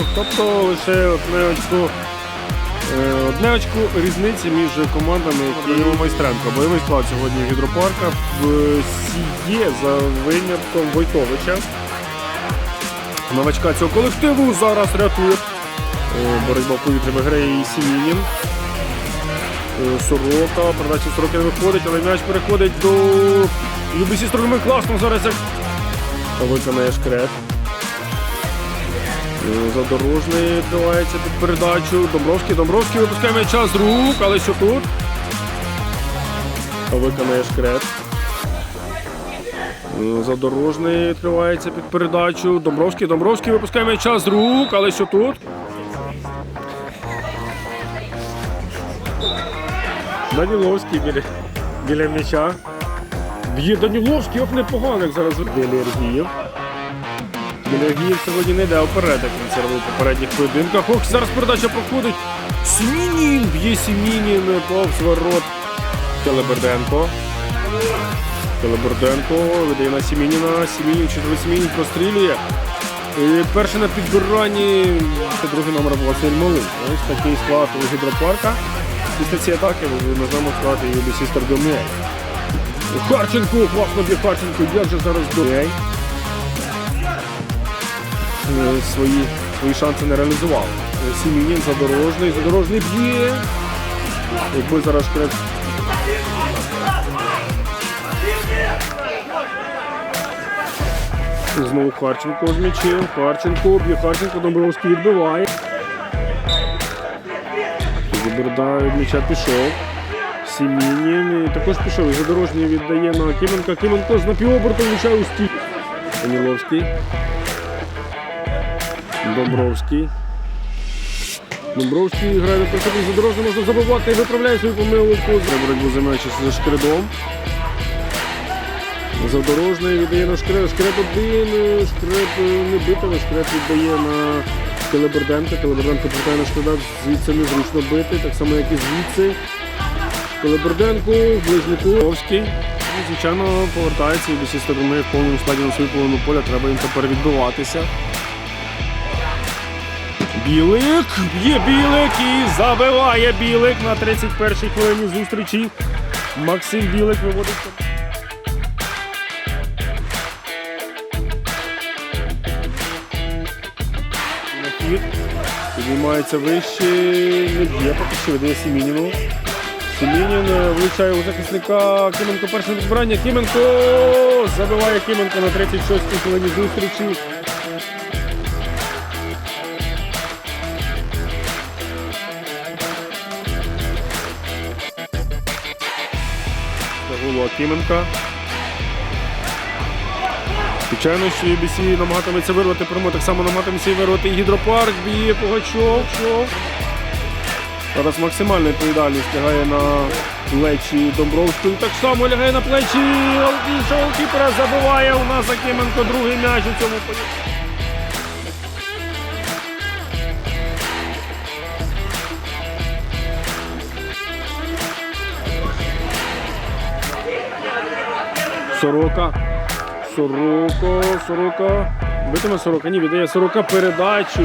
очок. Тобто лише одне очко, е, одне очко різниці між командами Києва Майстренко. Бойовий склад сьогодні гідропарка в сіє за винятком Войтовича. Новачка цього колективу зараз рятує. Е, Боротьба в повітрі виграє і Сімінін. Е, Сорока, передача Сороки не виходить, але м'яч переходить до UBC сторони класно зараз як виконає шкрет. Задорожний тривається під передачу. Домбровський, Домбровський випускає з рук, але що тут? Виконає шкрет. Задорожний тривається під передачу. Домбровський, Домбровський випускає м'яча з рук, але що тут? Даніловський біля, біля м'яча. Б'є Даніловський, ох непогано, як зараз Білергіїв. Білергіїв сьогодні не йде вперед, як це робив у попередніх поєдинках. Ох, зараз передача проходить. Сімінін б'є Сімінін повз ворот. Телеберденко. Телеберденко видає на Сімініна. Сімінін, чудовий Сімінін прострілює. І перший на підбиранні це другий номер Василь Малин. Ось такий склад у гідропарка. Після цієї атаки ми можемо сказати і UBC Стардомей. Харченко, класно б'є Харченко, як же зараз Дорей. Свої, свої шанси не реалізував. Е, Сімінін, задорожний, задорожний б'є. Якби зараз шкрет. Знову Харченко з м'ячем. Харченко, б'є Харченко, Домбровський відбиває. Заберда від м'яча пішов. Сімінін також пішов. І задорожній віддає на Кименка. Кименко з напівоборту влучає у стій. Даніловський. Домбровський. Домбровський грає на першому задорожній, можна забивати і виправляє свою помилку. Боротьбу за м'яч за шкредом. Задорожний віддає на шкрет. Шкрет один. Шкрет е, не битий, шкрет віддає на Телеберденка. Телеберденко повертає на шкреда. Звідси незручно бити, так само, як і звідси. Телеберденко, ближній Ковський. Ну, Звичайно, повертається і до цієї сторони в повному складі на свою половину поля. Треба їм тепер відбиватися. Білик, б'є Білик і забиває Білик на 31-й хвилині зустрічі. Максим Білик виводить. Піднімається вище, не б'є, поки що видає Сімініну. Сімінін е, влучає у захисника Кименко перше відбирання. Кименко забиває Кименко на 36-й хвилині зустрічі. Загуло Кименка. Звичайно, що UBC намагатиметься вирвати прямо, так само намагатиметься вирвати і гідропарк, б'є Пугачов. Чов. Зараз максимальна відповідальність лягає на плечі Домбровської. Так само лягає на плечі іншого кіпера. Забиває у нас Акименко другий м'яч у цьому поєдинку. Сорока. Сорока, сорока. Битиме сорока. Ні, віддає сорока передачу.